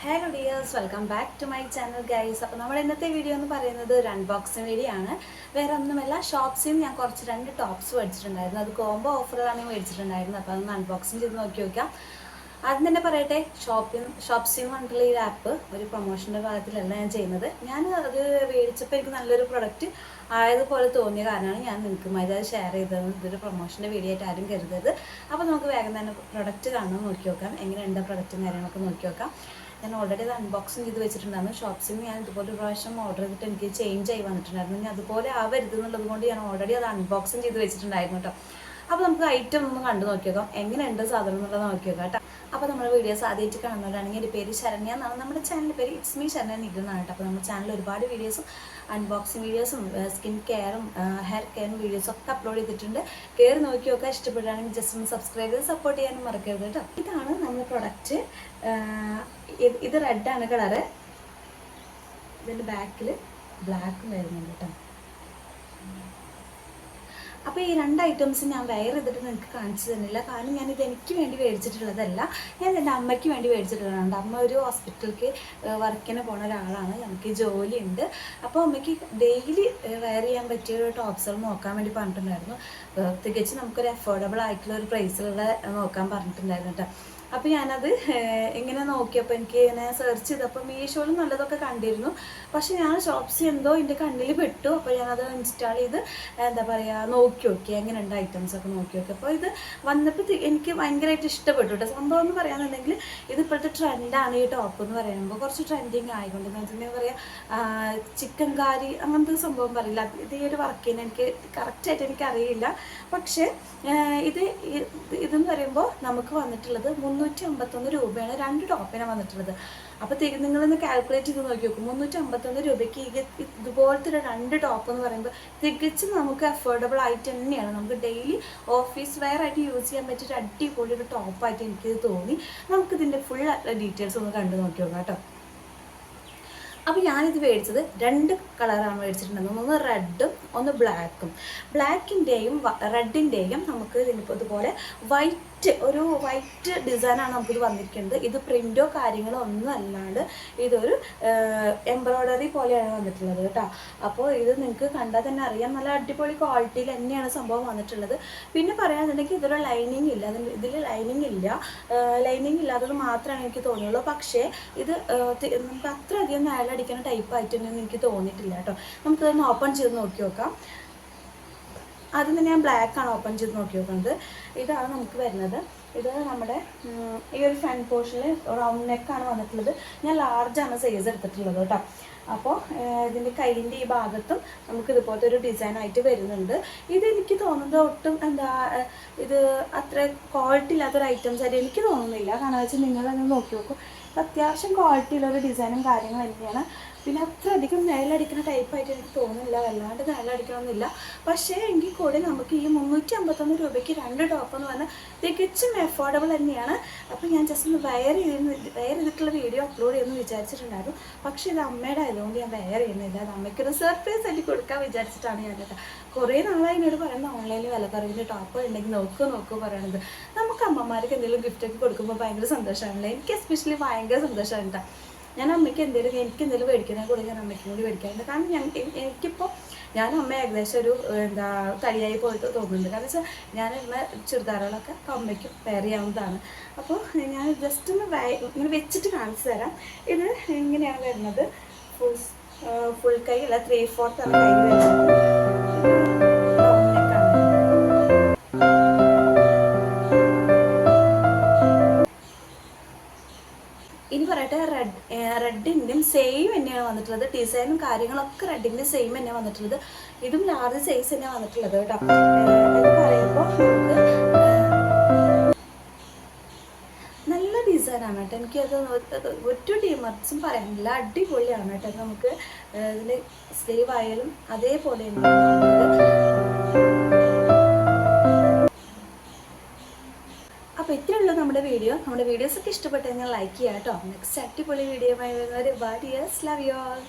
Hello dears welcome back to my channel guys അപ്പോൾ നമ്മുടെ ഇന്നത്തെ വീഡിയോ എന്ന് പറയുന്നത് ഒരു അൺബോക്സിംഗ് വീഡിയോ ആണ്. വേറെ ഒന്നുമല്ല ഷോപ്സിൽ നിന്ന് ഞാൻ കുറച്ച് രണ്ട് ടോപ്സ് മേടിച്ചിട്ടുണ്ടായിരുന്നു. അത് കോംബോ ഓഫറിലാണ് മേടിച്ചിട്ടുണ്ടായിരുന്നത്. അപ്പോൾ അതൊന്ന് അൺബോക്സിംഗ് ചെയ്ത് നോക്കി നോക്കാം. ആദ്യം തന്നെ പറയട്ടെ ഷോപ്പിംഗ് ഷോപ്സിംഗ് എന്ന് ഈ ആപ്പ് ഒരു പ്രൊമോഷന്റെ ഭാഗത്തിലല്ല ഞാൻ ചെയ്യുന്നത്. ഞാൻ അത് മേടിച്ചപ്പോൾ എനിക്ക് നല്ലൊരു പ്രൊഡക്റ്റ് ആയതുപോലെ തോന്നിയ കാരണമാണ് ഞാൻ നിങ്ങൾക്കുമായി അത് ഷെയർ ചെയ്തത് ഇതൊരു പ്രൊമോഷന്റെ വീഡിയോ ആയിട്ട് ആരും കരുതരുത്. അപ്പോൾ നമുക്ക് വേഗം തന്നെ പ്രൊഡക്റ്റ് കാണാൻ നോക്കി നോക്കാം. എങ്ങനെയുണ്ട് പ്രൊഡക്റ്റും കാര്യങ്ങളൊക്കെ നോക്കി നോക്കാം. ഞാൻ ഓൾറെഡി അത് അൺബോക്സിങ് ചെയ്ത് വെച്ചിട്ടുണ്ടായിരുന്നു. നിന്ന് ഞാൻ ഇതുപോലെ ഒരു പ്രാവശ്യം ഓർഡർ ചെയ്തിട്ട് എനിക്ക് ചേഞ്ച് ആയി വന്നിട്ടുണ്ടായിരുന്നു. ഞാൻ അതുപോലെ ആവരുത് എന്നുള്ളത് കൊണ്ട് ഞാൻ ഓൾറെഡി അത് അൺബോക്സിങ് ചെയ്ത് വെച്ചിട്ടുണ്ടായിരുന്നു കേട്ടോ. അപ്പോൾ നമുക്ക് ഐറ്റം ഒന്ന് കണ്ടു നോക്കിയേക്കാം എങ്ങനെയുണ്ട് സാധനം എന്നുള്ളത് നോക്കിയേക്കാം കേട്ടോ. അപ്പോൾ നമ്മുടെ വീഡിയോസ് ആദ്യമായിട്ട് കാണുന്നവരാണെങ്കിൽ എന്റെ പേര് ശരണ്യ എന്നാണ്. നമ്മുടെ ചാനലിന്റെ പേര് ഇറ്റ്സ് മീ ശരണ്യ നിൽക്കുന്നതാണ് കേട്ടോ. അപ്പോൾ നമ്മുടെ ചാനലിൽ ഒരുപാട് വീഡിയോസും അൺബോക്സിങ് വീഡിയോസും സ്കിൻ കെയറും ഹെയർ കെയറും വീഡിയോസും ഒക്കെ അപ്ലോഡ് ചെയ്തിട്ടുണ്ട്. കയറി നോക്കി ഒക്കെ ഇഷ്ടപ്പെടുകയാണെങ്കിൽ ജസ്റ്റ് ഒന്ന് സബ്സ്ക്രൈബ് ചെയ്ത് സപ്പോർട്ട് ചെയ്യാനും മറക്കരുത് കേട്ടോ. ഇതാണ് നമ്മുടെ പ്രൊഡക്റ്റ് ഇത് റെഡാണ് കളറ് ഇതിന്റെ ബാക്കിൽ ബ്ലാക്കും വരുന്നുണ്ട് കേട്ടോ. അപ്പോൾ ഈ രണ്ട് ഐറ്റംസ് ഞാൻ വെയർ ചെയ്തിട്ട് നിങ്ങൾക്ക് കാണിച്ചു തന്നില്ല. കാരണം ഞാൻ ഇത് എനിക്ക് വേണ്ടി മേടിച്ചിട്ടുള്ളതല്ല. ഞാൻ എന്റെ അമ്മയ്ക്ക് വേണ്ടി മേടിച്ചിട്ടുള്ളതാണ്. അമ്മ ഒരു ഹോസ്പിറ്റലിലേക്ക് വർക്കിന് പോണ ഒരാളാണ്. നമുക്ക് ജോലിയുണ്ട്. അപ്പോൾ അമ്മയ്ക്ക് ഡെയിലി വെയർ ചെയ്യാൻ പറ്റിയ ഒരു ടോപ്സുകൾ നോക്കാൻ വേണ്ടി പറഞ്ഞിട്ടുണ്ടായിരുന്നു. തികച്ച് നമുക്കൊരു അഫോർഡബിൾ ആയിട്ടുള്ള ഒരു പ്രൈസിലുള്ള നോക്കാൻ പറഞ്ഞിട്ടുണ്ടായിരുന്നു കേട്ടോ അപ്പോൾ ഞാനത് എങ്ങനെ നോക്കിയപ്പോൾ എനിക്ക് ഇങ്ങനെ സെർച്ച് ചെയ്തപ്പോൾ മീഷോയിൽ നല്ലതൊക്കെ കണ്ടിരുന്നു. പക്ഷെ ഞാൻ ഷോപ്സ് എന്തോ എന്റെ കണ്ണിൽ പെട്ടു. അപ്പോൾ ഞാനത് ഇൻസ്റ്റാൾ ചെയ്ത് എന്താ പറയുക നോക്കി നോക്കി എങ്ങനെയുണ്ട് ഐറ്റംസ് ഒക്കെ നോക്കി നോക്കി. അപ്പോൾ ഇത് വന്നപ്പോൾ എനിക്ക് ഭയങ്കരമായിട്ട് ഇഷ്ടപ്പെട്ടു കേട്ടോ സംഭവം എന്ന് പറയാന്നുണ്ടെങ്കിൽ ഇത് ഇപ്പോഴത്തെ ട്രെൻഡാണ് ഈ ടോപ്പ് എന്ന് പറയുമ്പോൾ കുറച്ച് ട്രെൻഡിങ് ആയിക്കൊണ്ട്. എന്ന് വെച്ചിട്ടുണ്ടെങ്കിൽ പറയുക ചിക്കൻ കാരി അങ്ങനത്തെ സംഭവം പറയില്ല. ഇത് ഈ ഒരു വർക്കിന് എനിക്ക് കറക്റ്റായിട്ട് എനിക്ക് അറിയില്ല പക്ഷേ ഇത് ഇതെന്ന് പറയുമ്പോൾ നമുക്ക് വന്നിട്ടുള്ളത് മുന്നൂറ്റി അമ്പത്തൊന്ന് രൂപയാണ് രണ്ട് ടോപ്പിന് വന്നിട്ടുള്ളത്. അപ്പോൾ തിരി നിങ്ങളൊന്ന് കാൽക്കുലേറ്റ് ചെയ്ത് നോക്കി നോക്കും. മുന്നൂറ്റി അമ്പത്തൊന്ന് രൂപയ്ക്ക് ഇത് ഇതുപോലത്തെ ഒരു രണ്ട് ടോപ്പ് എന്ന് പറയുമ്പോൾ തികച്ചും നമുക്ക് അഫോർഡബിൾ ആയിട്ട് തന്നെയാണ്. നമുക്ക് ഡെയിലി ഓഫീസ് വെയർ ആയിട്ട് യൂസ് ചെയ്യാൻ പറ്റിയ ഒരു അടിപൊളി ഒരു ടോപ്പായിട്ട് എനിക്കിത് തോന്നി. നമുക്കിതിന്റെ ഫുൾ ഡീറ്റെയിൽസ് ഒന്ന് കണ്ടു നോക്കി നോക്കാം കേട്ടോ. അപ്പോൾ ഞാനിത് മേടിച്ചത് രണ്ട് കളറാണ് മേടിച്ചിട്ടുണ്ടായിരുന്നത്. ഒന്ന് റെഡും ഒന്ന് ബ്ലാക്കും. ബ്ലാക്കിന്റെയും റെഡിന്റെയും നമുക്ക് ഇതിനിപ്പോൾ ഇതുപോലെ വൈറ്റ് ഒരു വൈറ്റ് ഡിസൈനാണ് നമുക്കിത് വന്നിരിക്കുന്നത്. ഇത് പ്രിന്റോ കാര്യങ്ങളോ ഒന്നും അല്ലാണ്ട് ഇതൊരു എംബ്രോയ്ഡറി പോലെയാണ് വന്നിട്ടുള്ളത് കേട്ടോ. അപ്പോൾ ഇത് നിങ്ങൾക്ക് കണ്ടാൽ തന്നെ അറിയാം. നല്ല അടിപൊളി ക്വാളിറ്റിയിൽ തന്നെയാണ് സംഭവം വന്നിട്ടുള്ളത്. പിന്നെ പറയാന്നുണ്ടെങ്കിൽ ഇതൊരു ലൈനിങ് ഇല്ല. ഇതിൽ ലൈനിങ് ഇല്ല. ലൈനിങ് ഇല്ലാത്തത് മാത്രമാണ് എനിക്ക് തോന്നിയുള്ളൂ. പക്ഷേ ഇത് നമുക്ക് അത്രയധികം നേലടിക്കുന്ന ടൈപ്പ് ആയിട്ടൊന്നും എനിക്ക് തോന്നിയിട്ടില്ല കേട്ടോ. നമുക്കിതൊന്ന് ഓപ്പൺ ചെയ്ത് നോക്കി നോക്കാം. ആദ്യം തന്നെ ഞാൻ ബ്ലാക്ക് ആണ് ഓപ്പൺ ചെയ്ത് നോക്കി നോക്കുന്നത്. ഇതാണ് നമുക്ക് വരുന്നത്. ഇത് നമ്മുടെ ഈ ഒരു ഫ്രണ്ട് പോർഷനിൽ റൗണ്ട് നെക്കാണ് വന്നിട്ടുള്ളത്. ഞാൻ ലാർജാണ് സൈസ് എടുത്തിട്ടുള്ളത് കേട്ടോ. അപ്പോൾ ഇതിന്റെ കൈയിന്റെ ഈ ഭാഗത്തും നമുക്ക് ഇതുപോലത്തെ ഒരു ഡിസൈൻ ആയിട്ട് വരുന്നുണ്ട്. ഇത് എനിക്ക് തോന്നുന്നത് ഒട്ടും എന്താ ഇത് അത്ര ക്വാളിറ്റി ഇല്ലാത്തൊരു ഐറ്റംസ് ആയിട്ട് എനിക്ക് തോന്നുന്നില്ല. കാരണം വെച്ചാൽ നിങ്ങളങ്ങനെ നോക്കി നോക്കും. അത്യാവശ്യം ഒരു ഡിസൈനും കാര്യങ്ങളും തന്നെയാണ്. പിന്നെ അത്ര അധികം നിഴലടിക്കുന്ന ടൈപ്പായിട്ട് എനിക്ക് തോന്നുന്നില്ല. വല്ലാണ്ട് നിഴലടിക്കണമെന്നില്ല പക്ഷേ എങ്കിൽ കൂടി നമുക്ക് ഈ മുന്നൂറ്റി അമ്പത്തൊന്ന് രൂപയ്ക്ക് രണ്ട് ടോപ്പ് എന്ന് പറഞ്ഞാൽ തികച്ചും അഫോർഡബിൾ തന്നെയാണ്. അപ്പോൾ ഞാൻ ജസ്റ്റ് ഒന്ന് വയർ ചെയ്യുന്ന വയർ ചെയ്തിട്ടുള്ള വീഡിയോ അപ്ലോഡ് ചെയ്യുമെന്ന് വിചാരിച്ചിട്ടുണ്ടായിരുന്നു. പക്ഷേ ഇത് അമ്മയുടെ ആയതുകൊണ്ട് ഞാൻ വയർ ചെയ്യുന്നില്ല. അത് അമ്മയ്ക്കൊരു സർപ്രൈസ് ആയിട്ട് കൊടുക്കാൻ വിചാരിച്ചിട്ടാണ് കേട്ടോ കുറേ നാളായി എന്നോട് പറയുന്നത് ഓൺലൈനിൽ വിലക്കുറവിന്റെ ടോപ്പ് ഉണ്ടെങ്കിൽ നോക്കൂ നോക്കൂ പറയണത്. നമുക്ക് അമ്മമാർക്ക് എന്തെങ്കിലും ഗിഫ്റ്റൊക്കെ കൊടുക്കുമ്പോൾ ഭയങ്കര സന്തോഷമാണല്ലോ? എനിക്ക് എസ്പെഷ്യലി ഭയങ്കര സന്തോഷമാണ് കേട്ടോ ഞാൻ അമ്മയ്ക്ക് എന്തെങ്കിലും എനിക്ക് എന്തെങ്കിലും മേടിക്കുന്ന കൂടെ ഞാൻ അമ്മയ്ക്കും കൂടി മേടിക്കാറുണ്ട്. കാരണം എ- എനിക്കിപ്പോൾ ഞാൻ അമ്മ ഏകദേശം ഒരു എന്താ തടിയായി പോയിട്ട് തോന്നുന്നുണ്ട്. കാരണം വെച്ചാൽ ഞാൻ ഇടുന്ന ചുരിദാറുകളൊക്കെ അമ്മയ്ക്ക് വെയർ ചെയ്യാവുന്നതാണ്. അപ്പോൾ ഞാൻ ജസ്റ്റ് ഒന്ന് ഇങ്ങനെ വെച്ചിട്ട് കാണിച്ചു തരാം. ഇത് ഇങ്ങനെയാണ് വരുന്നത്. ഫുൾ ഫുൾ കൈ അല്ല ത്രീ ഫോർത്ത് ആണ് കൈ വരുന്നത്. പറയട്ടെ റെഡ് റെഡിന്റെയും സെയിം തന്നെയാണ് വന്നിട്ടുള്ളത്. ഡിസൈനും കാര്യങ്ങളൊക്കെ റെഡിന്റെ സെയിം തന്നെയാണ് വന്നിട്ടുള്ളത്. ഇതും ലാർജ് സൈസ് തന്നെ വന്നിട്ടുള്ളത് കേട്ടോ. ഏഹ് പറയുമ്പോൾ നമുക്ക് ഡിസൈനാണ് കേട്ടോ. എനിക്കത് ഒറ്റ ഡിമർസും പറയാനില്ല അടിപൊളിയാണ് കേട്ടോ. നമുക്ക് ഇതിന്റെ സ്ലീവ് ആയാലും അതേപോലെ തന്നെയാണ് അപ്പോൾ ഇത്രയുള്ള നമ്മുടെ വീഡിയോ. നമ്മുടെ വീഡിയോസ് ഒക്കെ ഇഷ്ടപ്പെട്ടു കഴിഞ്ഞാൽ ലൈക്ക് ചെയ്യാം കേട്ടോ നെക്സ്റ്റ് അടിപൊളി വീഡിയോ ആയി വരുന്നവർ bad ears love you all